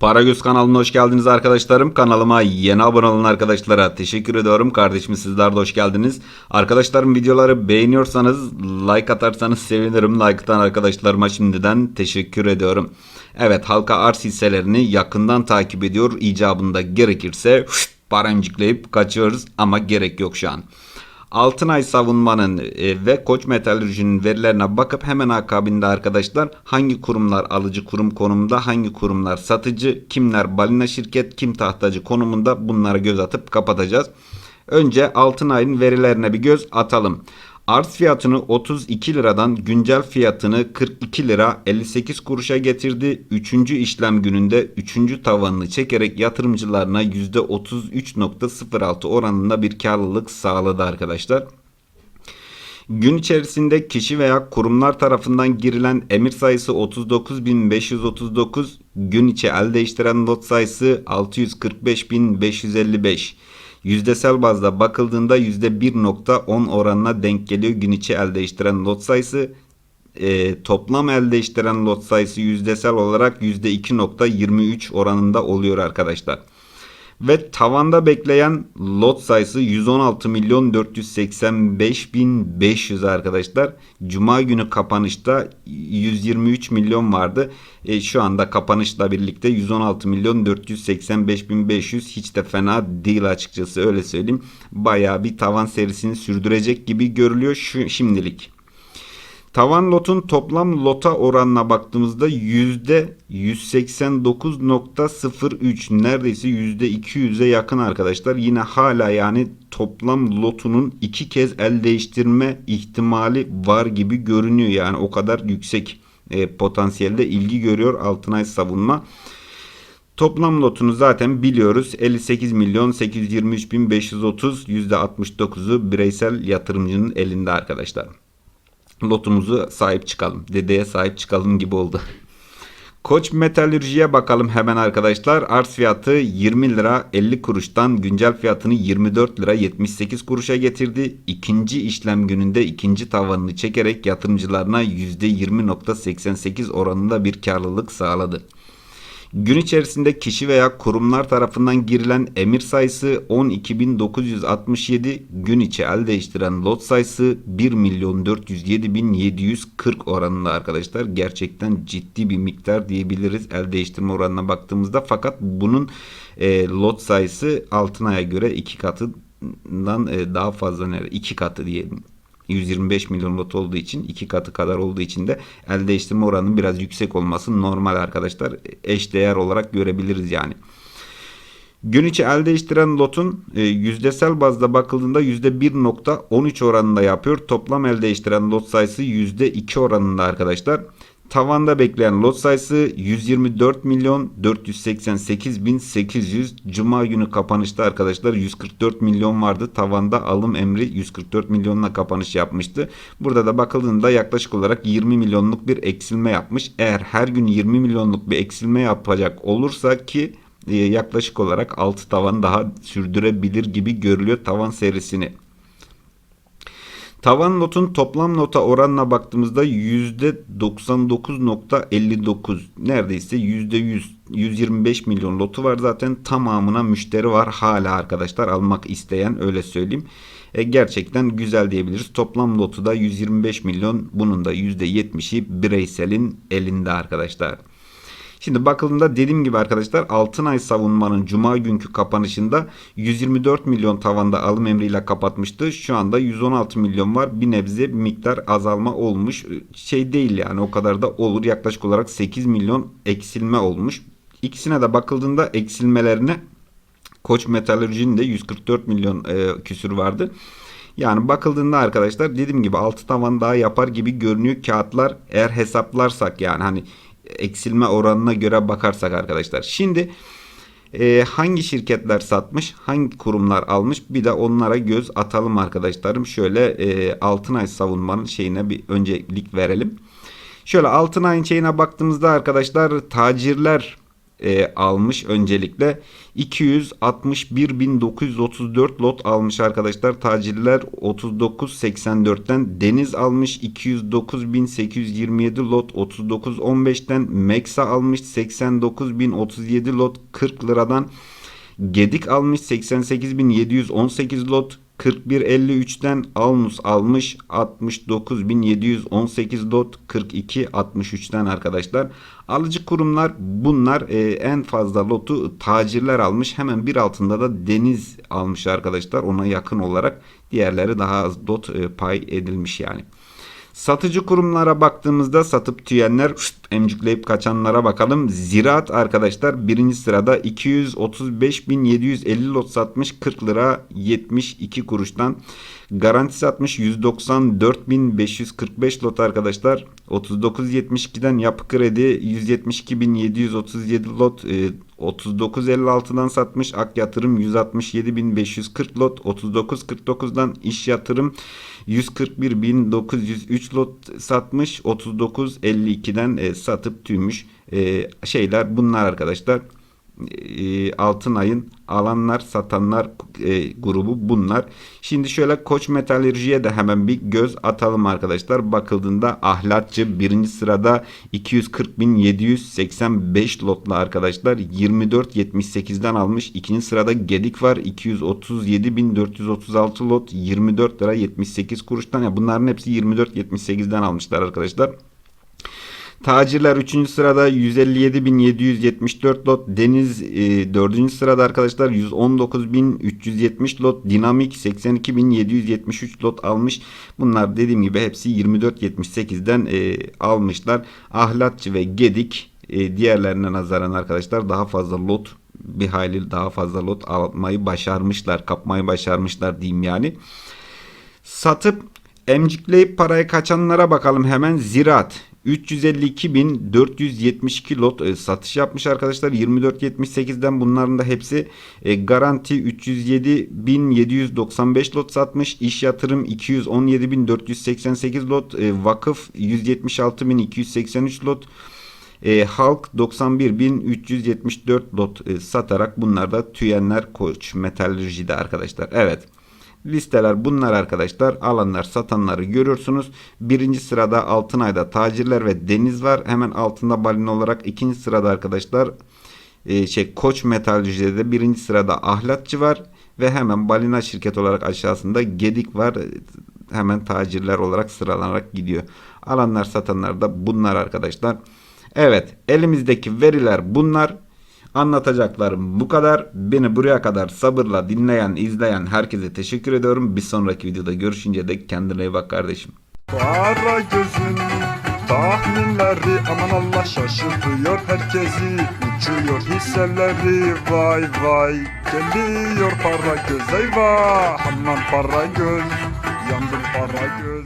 Paragöz kanalına hoş geldiniz arkadaşlarım. Kanalıma yeni abone olan arkadaşlara teşekkür ediyorum. Kardeşim sizler de hoş geldiniz. Arkadaşlarım videoları beğeniyorsanız like atarsanız sevinirim. Like atan arkadaşlarıma şimdiden teşekkür ediyorum. Evet halka arz hisselerini yakından takip ediyor. İcabında gerekirse parancıklayıp kaçıyoruz ama gerek yok şu an. Altınay Savunma'nın e, ve Koç Metalürji'nin verilerine bakıp hemen akabinde arkadaşlar hangi kurumlar alıcı kurum konumunda, hangi kurumlar satıcı, kimler balina şirket, kim tahtacı konumunda bunlara göz atıp kapatacağız. Önce Altınay'ın verilerine bir göz atalım. Arz fiyatını 32 liradan güncel fiyatını 42 lira 58 kuruşa getirdi. 3. işlem gününde 3. tavanını çekerek yatırımcılarına %33.06 oranında bir karlılık sağladı arkadaşlar. Gün içerisinde kişi veya kurumlar tarafından girilen emir sayısı 39.539, gün içi el değiştiren lot sayısı 645.555. Yüzdesel bazda bakıldığında %1.10 oranına denk geliyor gün içi el değiştiren lot sayısı. E, toplam el değiştiren lot sayısı yüzdesel olarak %2.23 oranında oluyor arkadaşlar. Ve tavanda bekleyen lot sayısı 116 milyon 485 bin 500 arkadaşlar. Cuma günü kapanışta 123 milyon vardı. E, şu anda kapanışla birlikte 116 milyon 485 bin 500 hiç de fena değil açıkçası öyle söyleyeyim. Bayağı bir tavan serisini sürdürecek gibi görülüyor şu şimdilik. Tavan lotun toplam lota oranına baktığımızda %189.03 neredeyse %200'e yakın arkadaşlar. Yine hala yani toplam lotunun iki kez el değiştirme ihtimali var gibi görünüyor. Yani o kadar yüksek e, potansiyelde ilgi görüyor Altınay savunma. Toplam lotunu zaten biliyoruz. 58 milyon 823 bin 530 %69'u bireysel yatırımcının elinde arkadaşlar lotumuzu sahip çıkalım. Dedeye sahip çıkalım gibi oldu. Koç Metalürji'ye bakalım hemen arkadaşlar. Arz fiyatı 20 lira 50 kuruştan güncel fiyatını 24 lira 78 kuruşa getirdi. İkinci işlem gününde ikinci tavanını çekerek yatırımcılarına %20.88 oranında bir karlılık sağladı. Gün içerisinde kişi veya kurumlar tarafından girilen emir sayısı 12.967, gün içi el değiştiren lot sayısı 1.407.740 oranında arkadaşlar. Gerçekten ciddi bir miktar diyebiliriz el değiştirme oranına baktığımızda. Fakat bunun e, lot sayısı Altınay'a göre iki katından e, daha fazla, iki katı diyelim 125 milyon lot olduğu için iki katı kadar olduğu için de el değiştirme oranının biraz yüksek olması normal arkadaşlar. Eş değer olarak görebiliriz yani. Gün içi el değiştiren lotun e, yüzdesel bazda bakıldığında %1.13 oranında yapıyor. Toplam el değiştiren lot sayısı %2 oranında arkadaşlar. Tavanda bekleyen lot sayısı 124 milyon 488 bin 800. Cuma günü kapanışta arkadaşlar 144 milyon vardı. Tavanda alım emri 144 milyonla kapanış yapmıştı. Burada da bakıldığında yaklaşık olarak 20 milyonluk bir eksilme yapmış. Eğer her gün 20 milyonluk bir eksilme yapacak olursa ki e, yaklaşık olarak 6 tavan daha sürdürebilir gibi görülüyor tavan serisini. Tavan notun toplam nota oranına baktığımızda %99.59 neredeyse %100 125 milyon lotu var zaten tamamına müşteri var hala arkadaşlar almak isteyen öyle söyleyeyim. E, gerçekten güzel diyebiliriz. Toplam lotu da 125 milyon bunun da %70'i bireyselin elinde arkadaşlar. Şimdi bakıldığında dediğim gibi arkadaşlar Altınay savunmanın cuma günkü kapanışında 124 milyon tavanda alım emriyle kapatmıştı. Şu anda 116 milyon var. Bir nebze bir miktar azalma olmuş. Şey değil yani o kadar da olur. Yaklaşık olarak 8 milyon eksilme olmuş. İkisine de bakıldığında eksilmelerine Koç Metalürji'nin de 144 milyon e, küsür vardı. Yani bakıldığında arkadaşlar dediğim gibi 6 tavan daha yapar gibi görünüyor kağıtlar eğer hesaplarsak yani hani eksilme oranına göre bakarsak arkadaşlar. Şimdi e, hangi şirketler satmış, hangi kurumlar almış bir de onlara göz atalım arkadaşlarım. Şöyle e, Altınay savunmanın şeyine bir öncelik verelim. Şöyle Altınay'ın şeyine baktığımızda arkadaşlar tacirler e, almış öncelikle. 261.934 lot almış arkadaşlar. Tacirler 39.84'ten Deniz almış 209.827 lot 39.15'ten Meksa almış 89.037 lot 40 liradan Gedik almış 88.718 lot 41.53'ten Alnus almış 69.718 lot 42.63'ten arkadaşlar. Alıcı kurumlar bunlar e, en fazla lotu tacirler almış. Hemen bir altında da Deniz almış arkadaşlar. Ona yakın olarak diğerleri daha az lot e, pay edilmiş yani. Satıcı kurumlara baktığımızda satıp tüyenler şşt, emcikleyip kaçanlara bakalım. Ziraat arkadaşlar birinci sırada 235.750 lot satmış 40 lira 72 kuruştan. Garanti satmış 194.545 lot arkadaşlar. 39.72'den yapı kredi 172.737 lot e, 39.56'dan satmış ak yatırım 167.540 lot 39.49'dan iş yatırım 141.903 lot satmış 39.52'den e, satıp tüymüş e, şeyler bunlar arkadaşlar e, altın ayın alanlar satanlar e, grubu bunlar. Şimdi şöyle Koç Metalürji'ye de hemen bir göz atalım arkadaşlar. Bakıldığında ahlatçı birinci sırada 240.785 lotla arkadaşlar 24.78'den almış. İkinci sırada Gedik var 237.436 lot 24 lira 78 kuruştan. Ya bunların hepsi 24.78'den almışlar arkadaşlar. Tacirler 3. sırada 157.774 lot. Deniz e, 4. sırada arkadaşlar 119.370 lot. Dinamik 82.773 lot almış. Bunlar dediğim gibi hepsi 24.78'den e, almışlar. Ahlatçı ve Gedik e, diğerlerine nazaran arkadaşlar daha fazla lot bir hayli daha fazla lot almayı başarmışlar. Kapmayı başarmışlar diyeyim yani. Satıp emcikleyip parayı kaçanlara bakalım hemen. Ziraat 352.472 lot e, satış yapmış arkadaşlar. 24.78'den bunların da hepsi e, garanti 307.795 lot satmış. İş yatırım 217.488 lot. E, vakıf 176.283 lot. E, halk 91.374 lot e, satarak bunlar da tüyenler koç metalürjide arkadaşlar. Evet. Listeler bunlar arkadaşlar. Alanlar satanları görüyorsunuz. Birinci sırada Altınay'da tacirler ve deniz var. Hemen altında balin olarak ikinci sırada arkadaşlar e, şey Koç Metalcide de birinci sırada Ahlatçı var. Ve hemen balina şirket olarak aşağısında Gedik var. Hemen tacirler olarak sıralanarak gidiyor. Alanlar satanlar da bunlar arkadaşlar. Evet elimizdeki veriler bunlar. Anlatacaklarım bu kadar. Beni buraya kadar sabırla dinleyen, izleyen herkese teşekkür ediyorum. Bir sonraki videoda görüşünce dek kendine iyi bak kardeşim. Kara gözün tahminleri aman Allah şaşırtıyor herkesi Uçuyor hisseleri vay vay Geliyor para göz eyvah Aman para göz yandım para göz